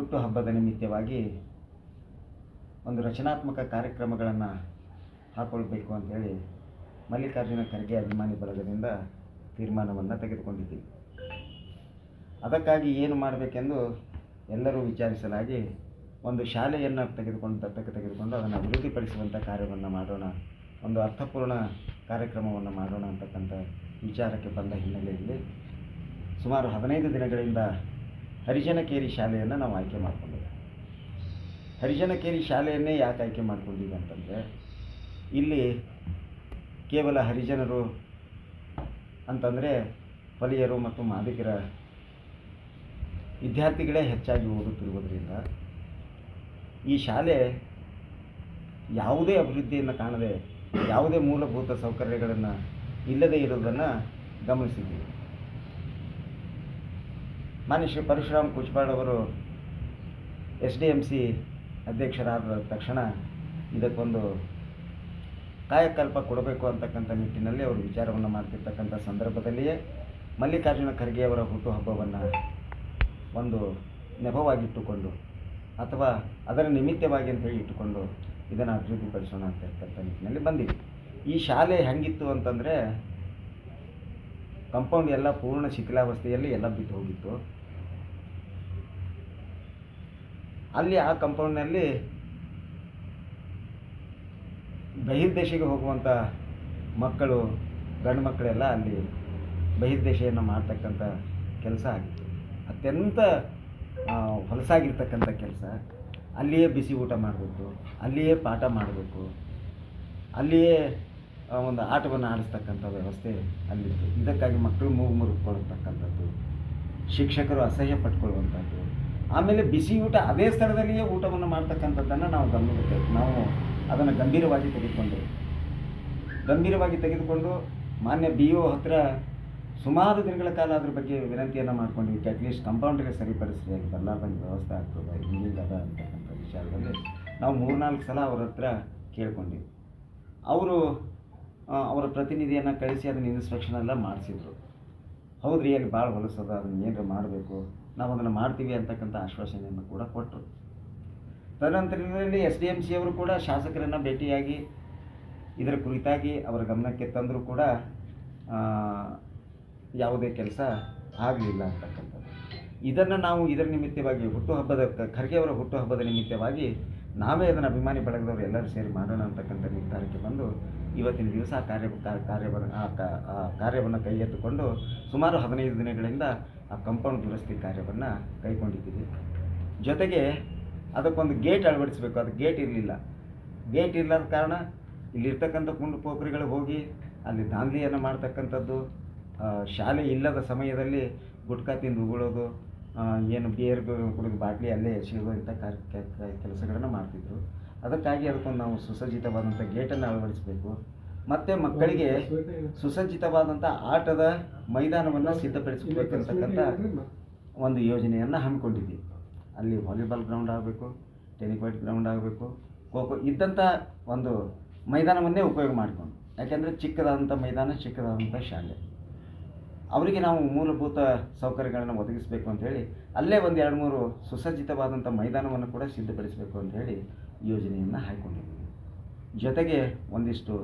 ಹುಟ್ಟುಹಬ್ಬದ ನಿಮಿತ್ತವಾಗಿ ಒಂದು ರಚನಾತ್ಮಕ ಕಾರ್ಯಕ್ರಮಗಳನ್ನು ಹಾಕ್ಕೊಳ್ಬೇಕು ಅಂತೇಳಿ ಮಲ್ಲಿಕಾರ್ಜುನ ಖರ್ಗೆ ಅಭಿಮಾನಿ ಬಳಗದಿಂದ ತೀರ್ಮಾನವನ್ನು ತೆಗೆದುಕೊಂಡಿದ್ದೀವಿ. ಅದಕ್ಕಾಗಿ ಏನು ಮಾಡಬೇಕೆಂದು ಎಲ್ಲರೂ ವಿಚಾರಿಸಲಾಗಿ ಒಂದು ಶಾಲೆಯನ್ನು ತೆಗೆದುಕೊಂಡು, ದತ್ತಕ್ಕೆ ತೆಗೆದುಕೊಂಡು ಅದನ್ನು ಅಭಿವೃದ್ಧಿಪಡಿಸುವಂಥ ಕಾರ್ಯವನ್ನು ಮಾಡೋಣ, ಒಂದು ಅರ್ಥಪೂರ್ಣ ಕಾರ್ಯಕ್ರಮವನ್ನು ಮಾಡೋಣ ಅಂತಕ್ಕಂಥ ವಿಚಾರಕ್ಕೆ ಬಂದ ಹಿನ್ನೆಲೆಯಲ್ಲಿ ಸುಮಾರು ಹದಿನೈದು ದಿನಗಳಿಂದ ಹರಿಜನಕೇರಿ ಶಾಲೆಯನ್ನು ನಾವು ಆಯ್ಕೆ ಮಾಡ್ಕೊಂಡಿದ್ದೇವೆ. ಹರಿಜನಕೇರಿ ಶಾಲೆಯನ್ನೇ ಯಾಕೆ ಆಯ್ಕೆ ಮಾಡ್ಕೊಂಡಿದ್ದೀವಿ ಅಂತಂದರೆ, ಇಲ್ಲಿ ಕೇವಲ ಹರಿಜನರು ಅಂತಂದರೆ ಹೊಲಿಯರು ಮತ್ತು ಮಾದಿಗರ ವಿದ್ಯಾರ್ಥಿಗಳೇ ಹೆಚ್ಚಾಗಿ ಓದುತ್ತಿರುವುದರಿಂದ ಈ ಶಾಲೆ ಯಾವುದೇ ಅಭಿವೃದ್ಧಿಯನ್ನು ಕಾಣದೆ ಯಾವುದೇ ಮೂಲಭೂತ ಸೌಕರ್ಯಗಳನ್ನು ಇಲ್ಲದೇ ಇರೋದನ್ನು ಗಮನಿಸಿದ್ದೀವಿ. ಮಾನ್ಯ ಶ್ರೀ ಪರಶುರಾಮ್ ಕುಚ್ಪಾಡ್ ಅವರು ಎಸ್ ಡಿ ಎಂ ಸಿ ಅಧ್ಯಕ್ಷರಾದ ತಕ್ಷಣ ಇದಕ್ಕೊಂದು ಕಾಯಕಲ್ಪ ಕೊಡಬೇಕು ಅಂತಕ್ಕಂಥ ನಿಟ್ಟಿನಲ್ಲಿ ಅವರು ವಿಚಾರವನ್ನು ಮಾಡ್ತಿರ್ತಕ್ಕಂಥ ಸಂದರ್ಭದಲ್ಲಿಯೇ ಮಲ್ಲಿಕಾರ್ಜುನ ಖರ್ಗೆಯವರ ಹುಟ್ಟುಹಬ್ಬವನ್ನು ಒಂದು ನೆಪವಾಗಿಟ್ಟುಕೊಂಡು ಅಥವಾ ಅದರ ನಿಮಿತ್ತವಾಗಿ ಅಂತ ಹೇಳಿ ಇಟ್ಟುಕೊಂಡು ಇದನ್ನು ಅಭಿವೃದ್ಧಿಪಡಿಸೋಣ ಅಂತಕ್ಕಂಥ ನಿಟ್ಟಿನಲ್ಲಿ ಬಂದಿದೆ. ಈ ಶಾಲೆ ಹೆಂಗಿತ್ತು ಅಂತಂದರೆ ಕಂಪೌಂಡ್ ಎಲ್ಲ ಪೂರ್ಣ ಶಿಥಿಲಾವಸ್ಥೆಯಲ್ಲಿ ಎಲ್ಲ ಬಿದ್ದು ಹೋಗಿತ್ತು. ಅಲ್ಲಿ ಆ ಕಂಪೌಂಡ್ನಲ್ಲಿ ಬಹಿರ್ದೇಶಿಗೆ ಹೋಗುವಂಥ ಮಕ್ಕಳು, ಗಂಡು ಮಕ್ಕಳೆಲ್ಲ ಅಲ್ಲಿ ಬಹಿರ್ದೇಶೆಯನ್ನು ಮಾಡ್ತಕ್ಕಂಥ ಕೆಲಸ ಆಗಿತ್ತು. ಅತ್ಯಂತ ಹೊಲಸಾಗಿರ್ತಕ್ಕಂಥ ಕೆಲಸ. ಅಲ್ಲಿಯೇ ಬಿಸಿ ಊಟ ಮಾಡಬೇಕು, ಅಲ್ಲಿಯೇ ಪಾಠ ಮಾಡಬೇಕು, ಅಲ್ಲಿಯೇ ಒಂದು ಆಟವನ್ನು ಆಡಿಸ್ತಕ್ಕಂಥ ವ್ಯವಸ್ಥೆ ಅಲ್ಲಿತ್ತು. ಇದಕ್ಕಾಗಿ ಮಕ್ಕಳು ಮೂಗು ಮುರುಗಿಕೊಳ್ಳತಕ್ಕಂಥದ್ದು ಶಿಕ್ಷಕರು ಅಸಹ್ಯ ಪಟ್ಕೊಳ್ಳುವಂಥದ್ದು ಆಮೇಲೆ ಬಿಸಿ ಊಟ ಅದೇ ಸ್ಥಳದಲ್ಲಿಯೇ ಊಟವನ್ನು ಮಾಡ್ತಕ್ಕಂಥದ್ದನ್ನು ನಾವು ಗಮನಿಸುತ್ತೆ ನಾವು ಅದನ್ನು ಗಂಭೀರವಾಗಿ ತೆಗೆದುಕೊಂಡೆವು ಗಂಭೀರವಾಗಿ ತೆಗೆದುಕೊಂಡು ಮಾನ್ಯ ಬಿ ಒ ಹತ್ರ ಸುಮಾರು ದಿನಗಳ ಕಾಲ ಅದ್ರ ಬಗ್ಗೆ ವಿನಂತಿಯನ್ನು ಮಾಡ್ಕೊಂಡಿದ್ವಿ ಅಟ್ಲೀಸ್ಟ್ ಕಂಪೌಂಡ್ಗೆ ಸರಿಪಡಿಸ್ರಿ, ಅಲ್ಲಿ ಬರಲಾರ್ದಂಗೆ ವ್ಯವಸ್ಥೆ ಆಗ್ತದೆ ಹಿಂಗಿಂಗ್ ಅದ ಅಂತಕ್ಕಂಥ ವಿಚಾರದಲ್ಲಿ ನಾವು ಮೂರ್ನಾಲ್ಕು ಸಲ ಅವ್ರ ಹತ್ರ ಕೇಳ್ಕೊಂಡಿವಿ ಅವರು ಅವರ ಪ್ರತಿನಿಧಿಯನ್ನು ಕಳಿಸಿ ಅದನ್ನು ಇನ್ಸ್ಪೆಕ್ಷನ್ ಎಲ್ಲ ಮಾಡಿಸಿದ್ರು. ಹೌದ್ರಿ, ಅಲ್ಲಿ ಭಾಳ ಹೊಲಸದ, ಅದನ್ನ ಏನಾರ ಮಾಡಬೇಕು? ನಾವು ಅದನ್ನು ಮಾಡ್ತೀವಿ ಅಂತಕ್ಕಂಥ ಆಶ್ವಾಸನೆಯನ್ನು ಕೂಡ ಕೊಟ್ಟರು. ತದನಂತರದಲ್ಲಿ ಎಸ್ ಡಿ ಎಂ ಸಿ ಅವರು ಕೂಡ ಶಾಸಕರನ್ನು ಭೇಟಿಯಾಗಿ ಇದರ ಕುರಿತಾಗಿ ಅವರ ಗಮನಕ್ಕೆ ತಂದರೂ ಕೂಡ ಯಾವುದೇ ಕೆಲಸ ಆಗಲಿಲ್ಲ ಅಂತಕ್ಕಂಥದ್ದು. ಇದನ್ನು ನಾವು ಇದರ ನಿಮಿತ್ತವಾಗಿ ಹುಟ್ಟುಹಬ್ಬದ ಖರ್ಗೆ ಅವರ ಹುಟ್ಟುಹಬ್ಬದ ನಿಮಿತ್ತವಾಗಿ ನಾವೇ ಅದನ್ನು ಅಭಿಮಾನಿ ಬಳಗದವರು ಎಲ್ಲರೂ ಸೇರಿ ಮಾಡೋಣ ಅಂತಕ್ಕಂಥ ನಿರ್ಧಾರಕ್ಕೆ ಬಂದು ಇವತ್ತಿನ ದಿವಸ ಕಾರ್ಯ, ಕಾರ್ಯವನ್ನು ಆ ಕಾರ್ಯವನ್ನು ಕೈಗೆತ್ತಿಕೊಂಡು ಸುಮಾರು ಹದಿನೈದು ದಿನಗಳಿಂದ ಆ ಕಂಪೌಂಡ್ ದುರಸ್ತಿ ಕಾರ್ಯವನ್ನು ಕೈಗೊಂಡಿದ್ದೀವಿ. ಜೊತೆಗೆ ಅದಕ್ಕೊಂದು ಗೇಟ್ ಅಳವಡಿಸಬೇಕು. ಅದು ಗೇಟ್ ಇರಲಿಲ್ಲ. ಗೇಟ್ ಇಲ್ಲದ ಕಾರಣ ಇಲ್ಲಿರ್ತಕ್ಕಂಥ ಕುಂಡು ಪೋಖರಿಗಳು ಹೋಗಿ ಅಲ್ಲಿ ದಾಂಧಲಿಯನ್ನು ಮಾಡ್ತಕ್ಕಂಥದ್ದು ಶಾಲೆ ಇಲ್ಲದ ಸಮಯದಲ್ಲಿ ಗುಟ್ಕಾ ತಿಂದು ಉಗುಳೋದು ಏನು ಬಿಯರ್ ಕುಡಿದು ಬಾಟ್ಲಿ ಅಲ್ಲೇ ಎಸೆಯೋದು ಇಂಥ ಕಾರ್ಯ ಕೆಲಸಗಳನ್ನು ಮಾಡ್ತಿದ್ರು. ಅದಕ್ಕಾಗಿ ಅದಕ್ಕೊಂದು ನಾವು ಸುಸಜ್ಜಿತವಾದಂಥ ಗೇಟನ್ನು ಅಳವಡಿಸಬೇಕು. ಮತ್ತು ಮಕ್ಕಳಿಗೆ ಸುಸಜ್ಜಿತವಾದಂಥ ಆಟದ ಮೈದಾನವನ್ನು ಸಿದ್ಧಪಡಿಸಬೇಕಂತಕ್ಕಂಥ ಒಂದು ಯೋಜನೆಯನ್ನು ಹಮ್ಮಿಕೊಂಡಿದ್ವಿ. ಅಲ್ಲಿ ವಾಲಿಬಾಲ್ ಗ್ರೌಂಡ್ ಆಗಬೇಕು ಟೆನಿಕ್ವೈಟ್ ಗ್ರೌಂಡ್ ಆಗಬೇಕು ಖೋಖೋ ಇದ್ದಂಥ ಒಂದು ಮೈದಾನವನ್ನೇ ಉಪಯೋಗ ಮಾಡಿಕೊಂಡು, ಯಾಕೆಂದರೆ ಚಿಕ್ಕದಾದಂಥ ಮೈದಾನ ಚಿಕ್ಕದಾದಂಥ ಶಾಲೆ. ಅವರಿಗೆ ನಾವು ಮೂಲಭೂತ ಸೌಕರ್ಯಗಳನ್ನು ಒದಗಿಸಬೇಕು ಅಂತೇಳಿ ಅಲ್ಲೇ ಒಂದು ಎರಡು ಮೂರು ಸುಸಜ್ಜಿತವಾದಂಥ ಮೈದಾನವನ್ನು ಕೂಡ ಸಿದ್ಧಪಡಿಸಬೇಕು ಅಂತೇಳಿ ಯೋಜನೆಯನ್ನು ಹಾಕ್ಕೊಂಡಿದ್ದೀವಿ ಜೊತೆಗೆ ಒಂದಿಷ್ಟು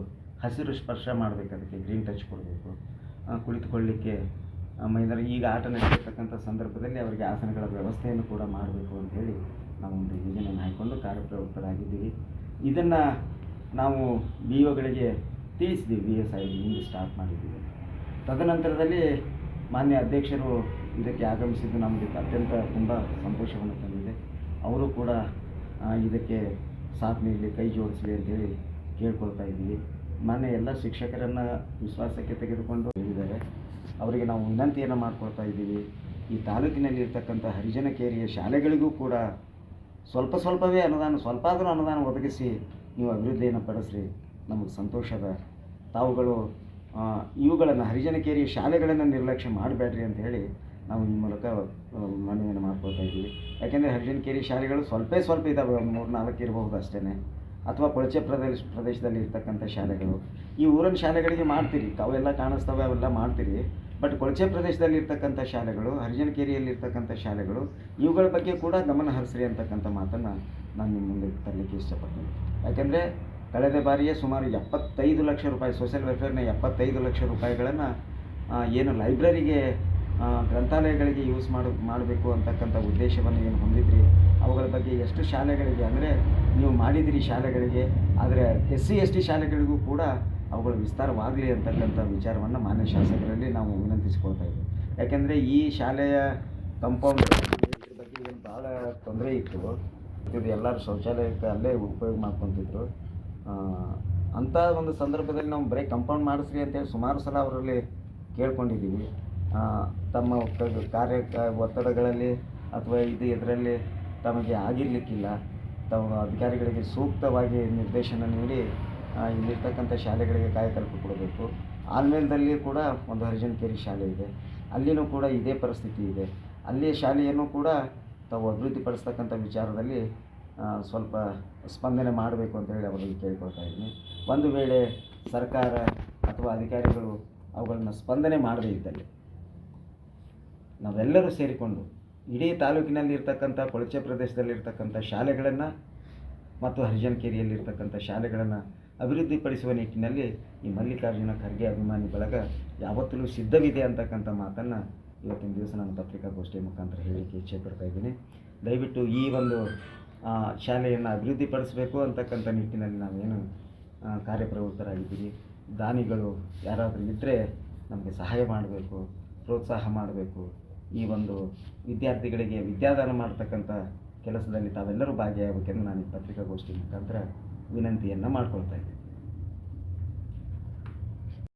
ಹಸಿರು ಸ್ಪರ್ಶ ಮಾಡಬೇಕು ಅದಕ್ಕೆ ಗ್ರೀನ್ ಟಚ್ ಕೊಡಬೇಕು. ಕುಳಿತುಕೊಳ್ಳಿಕ್ಕೆ ಮೈದಾನ, ಈಗ ಆಟ ನಡೆಸಿರ್ತಕ್ಕಂಥ ಸಂದರ್ಭದಲ್ಲಿ ಅವರಿಗೆ ಆಸನಗಳ ವ್ಯವಸ್ಥೆಯನ್ನು ಕೂಡ ಮಾಡಬೇಕು ಅಂತೇಳಿ ನಾವು ಒಂದು ಯೋಜನೆಯನ್ನು ಹಾಕಿಕೊಂಡು ಕಾರ್ಯಪ್ರವೃತ್ತರಾಗಿದ್ದೀವಿ. ಇದನ್ನು ನಾವು ಬಿ ಒಗಳಿಗೆ ತಿಳಿಸಿದ್ದೀವಿ ಬಿ ಎಸ್ ಐ ಮುಂದೆ ಸ್ಟಾರ್ಟ್ ಮಾಡಿದ್ದೀವಿ. ತದನಂತರದಲ್ಲಿ ಮಾನ್ಯ ಅಧ್ಯಕ್ಷರು ಇದಕ್ಕೆ ಆಗಮಿಸಿದ್ದು ನಮಗೆ ಅತ್ಯಂತ ತುಂಬ ಸಂತೋಷವನ್ನು ತಂದಿದೆ. ಅವರು ಕೂಡ ಇದಕ್ಕೆ ಸಾಥ್ ನೀಡಲಿ, ಕೈ ಜೋಡಿಸಲಿ ಅಂತೇಳಿ ಕೇಳ್ಕೊಳ್ತಾ ಇದ್ದೀವಿ. ಮಾನ್ಯ ಎಲ್ಲ ಶಿಕ್ಷಕರನ್ನು ವಿಶ್ವಾಸಕ್ಕೆ ತೆಗೆದುಕೊಂಡು ಹೇಳಿದ್ದಾರೆ ಅವರಿಗೆ ನಾವು ವಿನಂತಿಯನ್ನು ಮಾಡ್ಕೊಳ್ತಾ ಇದ್ದೀವಿ. ಈ ತಾಲೂಕಿನಲ್ಲಿ ಇರ್ತಕ್ಕಂಥ ಹರಿಜನ ಕೇರಿಯ ಶಾಲೆಗಳಿಗೂ ಕೂಡ ಸ್ವಲ್ಪ ಸ್ವಲ್ಪವೇ ಅನುದಾನ ಸ್ವಲ್ಪ ಆದರೂ ಅನುದಾನ ಒದಗಿಸಿ ನೀವು ಅಭಿವೃದ್ಧಿಯನ್ನು ಪಡಿಸ್ರಿ. ನಮಗೆ ಸಂತೋಷದ ತಾವುಗಳು ಇವುಗಳನ್ನು ಇವುಗಳನ್ನು ಹರಿಜನಕೇರಿಯ ಶಾಲೆಗಳನ್ನು ನಿರ್ಲಕ್ಷ್ಯ ಮಾಡಬೇಡ್ರಿ ಅಂತ ಹೇಳಿ ನಾವು ಈ ಮೂಲಕ ಮನವಿಯನ್ನು ಮಾಡ್ಕೊಳ್ತಾ ಇದ್ದೀವಿ. ಯಾಕೆಂದರೆ ಹರಿಜನಕೇರಿ ಶಾಲೆಗಳು ಸ್ವಲ್ಪ ಸ್ವಲ್ಪ ಇದ್ದಾವೆ ಮೂರು ನಾಲ್ಕು ಇರಬಹುದು ಅಷ್ಟೇ ಅಥವಾ ಕೊಳಚೆ ಪ್ರದೇಶ ಪ್ರದೇಶದಲ್ಲಿ ಇರ್ತಕ್ಕಂಥ ಶಾಲೆಗಳು. ಈ ಊರಿನ ಶಾಲೆಗಳಿಗೆ ಮಾಡ್ತೀರಿ. ಅವೆಲ್ಲ ಕಾಣಿಸ್ತವೆ, ಅವೆಲ್ಲ ಮಾಡ್ತೀರಿ. ಬಟ್ ಕೊಳಚೆ ಪ್ರದೇಶದಲ್ಲಿ ಇರ್ತಕ್ಕಂಥ ಶಾಲೆಗಳು ಹರಿಜನಕೇರಿಯಲ್ಲಿ ಇರ್ತಕ್ಕಂಥ ಶಾಲೆಗಳು, ಇವುಗಳ ಬಗ್ಗೆ ಕೂಡ ಗಮನ ಹರಿಸ್ರಿ ಅಂತಕ್ಕಂಥ ಮಾತನ್ನು ನಾನು ನಿಮ್ಮ ಮುಂದೆ ತರಲಿಕ್ಕೆ ಇಷ್ಟಪಡ್ತೀನಿ. ಯಾಕೆಂದರೆ ಕಳೆದ ಬಾರಿಯೇ ಸುಮಾರು ಎಪ್ಪತ್ತೈದು ಲಕ್ಷ ರೂಪಾಯಿ ಸೋಷಿಯಲ್ ವೆಲ್ಫೇರ್ನ ಎಪ್ಪತ್ತೈದು ಲಕ್ಷ ರೂಪಾಯಿಗಳನ್ನು ಏನು ಲೈಬ್ರರಿಗೆ ಗ್ರಂಥಾಲಯಗಳಿಗೆ ಯೂಸ್ ಮಾಡು, ಮಾಡಬೇಕು ಅಂತಕ್ಕಂಥ ಉದ್ದೇಶವನ್ನು ಏನು ಹೊಂದಿದ್ರಿ? ಅವುಗಳ ಬಗ್ಗೆ ಎಷ್ಟು ಶಾಲೆಗಳಿಗೆ, ಅಂದರೆ ನೀವು ಮಾಡಿದಿರಿ ಶಾಲೆಗಳಿಗೆ, ಆದರೆ ಎಸ್ ಸಿ ಎಸ್ ಟಿ ಶಾಲೆಗಳಿಗೂ ಕೂಡ ಅವುಗಳು ವಿಸ್ತಾರವಾಗಲಿ ಅಂತಕ್ಕಂಥ ವಿಚಾರವನ್ನು ಮಾನ್ಯ ಶಾಸಕರಲ್ಲಿ ನಾವು ವಿನಂತಿಸಿಕೊಳ್ತಾ ಇದ್ದೀವಿ ಯಾಕೆಂದರೆ ಈ ಶಾಲೆಯ ಕಂಪೌಂಡ್ ಬಗ್ಗೆ ಏನು ಭಾಳ ತೊಂದರೆ ಇತ್ತು. ಇದು ಎಲ್ಲರೂ ಶೌಚಾಲಯಕ್ಕೆ ಅಲ್ಲೇ ಉಪಯೋಗ ಮಾಡ್ಕೊತಿದ್ರು. ಅಂಥ ಒಂದು ಸಂದರ್ಭದಲ್ಲಿ ನಾವು ಬರೀ ಕಂಪೌಂಡ್ ಮಾಡಿಸ್ರಿ ಅಂತೇಳಿ ಸುಮಾರು ಸಲ ಅವರಲ್ಲಿ ಕೇಳ್ಕೊಂಡಿದ್ದೀವಿ. ತಮ್ಮ ಕಾರ್ಯ ಒತ್ತಡಗಳಲ್ಲಿ ಅಥವಾ ಇದು ಇದರಲ್ಲಿ ತಮಗೆ ಆಗಿರಲಿಕ್ಕಿಲ್ಲ. ತಾವು ಅಧಿಕಾರಿಗಳಿಗೆ ಸೂಕ್ತವಾಗಿ ನಿರ್ದೇಶನ ನೀಡಿ ಇಲ್ಲಿರ್ತಕ್ಕಂಥ ಶಾಲೆಗಳಿಗೆ ಕಾಯಕಲ್ಪ ಕೊಡಬೇಕು. ಆಲ್ಮೇಲದಲ್ಲಿ ಕೂಡ ಒಂದು ಹರಿಜನಕೇರಿ ಶಾಲೆ ಇದೆ. ಅಲ್ಲಿನೂ ಕೂಡ ಇದೇ ಪರಿಸ್ಥಿತಿ ಇದೆ. ಅಲ್ಲಿಯ ಶಾಲೆಯನ್ನು ಕೂಡ ತಾವು ಅಭಿವೃದ್ಧಿಪಡಿಸ್ತಕ್ಕಂಥ ವಿಚಾರದಲ್ಲಿ ಸ್ವಲ್ಪ ಸ್ಪಂದನೆ ಮಾಡಬೇಕು ಅಂತೇಳಿ ಅವರಲ್ಲಿ ಕೇಳ್ಕೊಳ್ತಾ ಇದ್ದೀನಿ. ಒಂದು ವೇಳೆ ಸರ್ಕಾರ ಅಥವಾ ಅಧಿಕಾರಿಗಳು ಅವುಗಳನ್ನು ಸ್ಪಂದನೆ ಮಾಡದೇ ಇದ್ದಲ್ಲಿ ನಾವೆಲ್ಲರೂ ಸೇರಿಕೊಂಡು ಇಡೀ ತಾಲೂಕಿನಲ್ಲಿರ್ತಕ್ಕಂಥ ಕೊಳಚೆ ಪ್ರದೇಶದಲ್ಲಿರ್ತಕ್ಕಂಥ ಶಾಲೆಗಳನ್ನು ಮತ್ತು ಹರಿಜನಕೇರಿಯಲ್ಲಿರ್ತಕ್ಕಂಥ ಶಾಲೆಗಳನ್ನು ಅಭಿವೃದ್ಧಿಪಡಿಸುವ ನಿಟ್ಟಿನಲ್ಲಿ ಈ ಮಲ್ಲಿಕಾರ್ಜುನ ಖರ್ಗೆ ಅಭಿಮಾನಿ ಬಳಗ ಯಾವತ್ತಲೂ ಸಿದ್ಧವಿದೆ ಅಂತಕ್ಕಂಥ ಮಾತನ್ನು ಇವತ್ತಿನ ದಿವಸ ನಾನು ಪತ್ರಿಕಾಗೋಷ್ಠಿಯ ಮುಖಾಂತರ ಹೇಳಲಿಕ್ಕೆ ಇಚ್ಛೆ ಪಡ್ತಾ ಇದ್ದೀನಿ. ದಯವಿಟ್ಟು ಈ ಒಂದು ಶಾಲೆಯನ್ನು ಅಭಿವೃದ್ಧಿಪಡಿಸಬೇಕು ಅಂತಕ್ಕಂಥ ನಿಟ್ಟಿನಲ್ಲಿ ನಾವೇನು ಕಾರ್ಯಪ್ರವೃತ್ತರಾಗಿದ್ದೀವಿ. ದಾನಿಗಳು ಯಾರಾದರೂ ಇದ್ದರೆ ನಮಗೆ ಸಹಾಯ ಮಾಡಬೇಕು, ಪ್ರೋತ್ಸಾಹ ಮಾಡಬೇಕು. ಈ ಒಂದು ವಿದ್ಯಾರ್ಥಿಗಳಿಗೆ ವಿದ್ಯಾದಾನ ಮಾಡ್ತಕ್ಕಂಥ ಕೆಲಸದಲ್ಲಿ ತಾವೆಲ್ಲರೂ ಭಾಗಿಯಾಗಬೇಕೆಂದು ನಾನು ಈ ಪತ್ರಿಕಾಗೋಷ್ಠಿ ಮುಖಾಂತರ ವಿನಂತಿಯನ್ನು ಮಾಡ್ಕೊಳ್ತಾ ಇದ್ದೀನಿ.